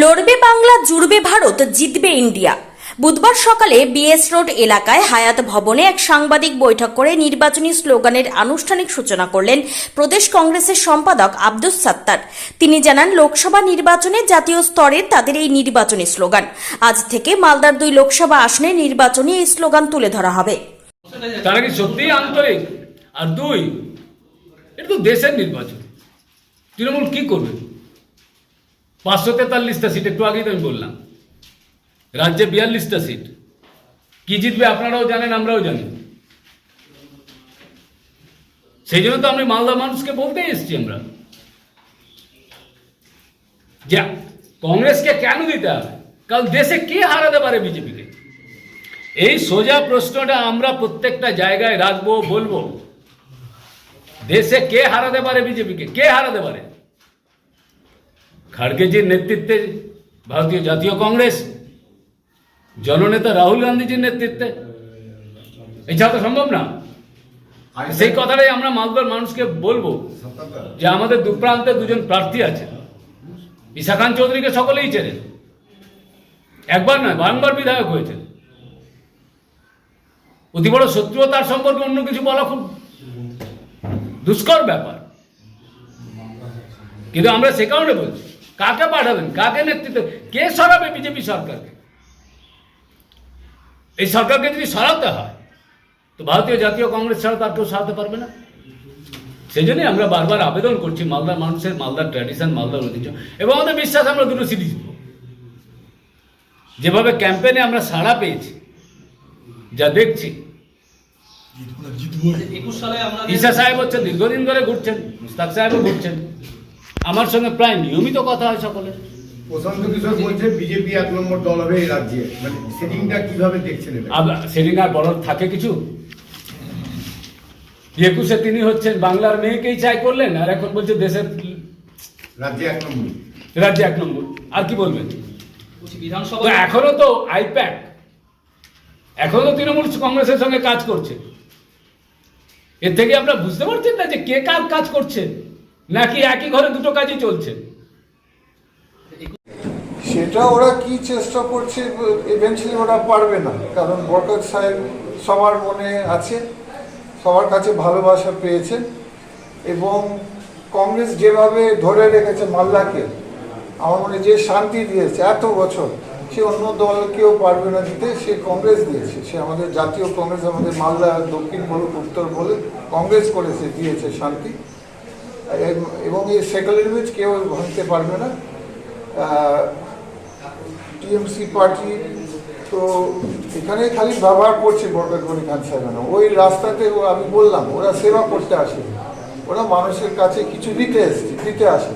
লড়বে বাংলা, জুড়বে ভারত, জিতবে ইন্ডিয়া। বুধবার সকালে বিএস রোড এলাকায় হায়াত ভবনে এক সাংবাদিক বৈঠক করে নির্বাচনী স্লোগানের আনুষ্ঠানিক সূচনা করলেন প্রদেশ কংগ্রেসের সম্পাদক আব্দুস সাত্তার। তিনি জানান, লোকসভা নির্বাচনে জাতীয় স্তরে তাদের এই নির্বাচনী স্লোগান। আজ থেকে মালদার দুই লোকসভা আসনে নির্বাচনী এই স্লোগান তুলে ধরা হবে। তারা কি সত্যিই আন্তরিক আর দুই, এটা তো দেশের নির্বাচন। তৃণমূল কি করবে? পাঁচশো তেতাল্লিশটা সিট একটু আগেই তো আমি বললাম। রাজ্যে বিয়াল্লিশটা সিট কি জিতবে আপনারাও জানেন, আমরাও জানি। সেই জন্য তো আমি মালদা মানুষকে বলতে এসেছি আমরা। যে, কংগ্রেসকে কেন দিতে হবে? কারণ দেশে কে হারাতে পারে বিজেপিকে? এই সোজা প্রশ্নটা আমরা প্রত্যেকটা জায়গায় রাখব, বলব। দেশে কে হারাতে পারে বিজেপিকে? কে হারাতে পারে? খাড়গেজির নেতৃত্বে ভারতীয় জাতীয় কংগ্রেস জননেতা রাহুল গান্ধীজির নেতৃত্বে। এছাড়া তো সম্ভব না। সেই কথাটাই আমরা মালদার মানুষকে বলব যে আমাদের দুপ্রান্তে দুজন প্রার্থী আছে। ঈশাখান চৌধুরীকে সকলেই চেনেন একবার নয় বারংবার বিধায়ক হয়েছেন। অতি বড় শত্রুও তার সম্পর্কে অন্য কিছু বলা খুব দুষ্কর ব্যাপার। কিন্তু আমরা সে কারণে বলছি। কাকে পাঠাবেন? কাকে নেতৃত্ব? কে সরাবে বিজেপি সরকারকে? এই সরকারকে যদি সরাতে হয় তো ভারতীয় জাতীয় কংগ্রেস ছাড়া তার কেউ সরাতে পারবে না। সেই জন্যই আমরা বারবার আবেদন করছি মালদার মানুষের মালদার ট্র্যাডিশন মালদার ঐতিহ্য এবং আমাদের বিশ্বাস আমরা দুটো সিরিজ জিতবো যেভাবে ক্যাম্পেনে আমরা সাড়া পেয়েছি যা দেখছি একুশ সালে আমরা ঈশা সাহেব হচ্ছে দীর্ঘদিন ধরে ঘুরছেন মুস্তাক সাহেবও ঘুরছেন। আমার সঙ্গে প্রায় নিয়মিত কথা হয় সকলের। প্রশান্ত কিশোর বলছে বিজেপি এক নম্বর দল হবে এই রাজ্যে। মানে সেটিংটা কীভাবে দেখছেন আর বড় থাকে কিছু? একুশে তিনি হচ্ছেন বাংলার মেয়েকেই চাই করলেন আর এখন বলছে দেশের রাজ্যে এক নম্বর। রাজ্যে এক নম্বর। আর কি বলবেন? বিধানসভা এখনও তো আইপ্যাক। এখনও তো তৃণমূল কংগ্রেসের সঙ্গে কাজ করছে। এর থেকে আপনারা বুঝতে পারছেন না যে কে কার কাজ করছে? নাকি একই ঘরে দুটো কাজই চলছে? সেটা ওরা কি চেষ্টা করছে ইভেন্চুয়ালি ওরা পারবে না। কারণ বরকত সাহেব সবার মনে আছে, সবার কাছে ভালোবাসা পেয়েছে, এবং কংগ্রেস যেভাবে ধরে রেখেছে মাল্লাকে, আমার মনে যে শান্তি দিয়েছে, এত বছর, সে অন্য দল কেউ পারবে না দিতে, সে কংগ্রেস দিয়েছে, সে আমাদের জাতীয় কংগ্রেস, আমাদের মালদা দক্ষিণ বলুক, উত্তর বলে কংগ্রেস করেছে, দিয়েছে শান্তি। এব- এবং এই সেকুলারিজম কেউ ভাঙতে পারবে না টিএমসি পার্টি তো এখানে খালি ব্যবহার করছে বরকত গনি খান সাহেব ওই রাস্তাতে ও- আমি বললাম ওরা সেবা করতে আসে ওরা মানুষের কাছে কিছু দিতে এসছে দিতে আসে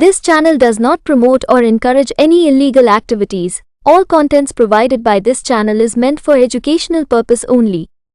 This channel does not promote or encourage any illegal activities. All contents provided by this channel is meant for educational purpose only.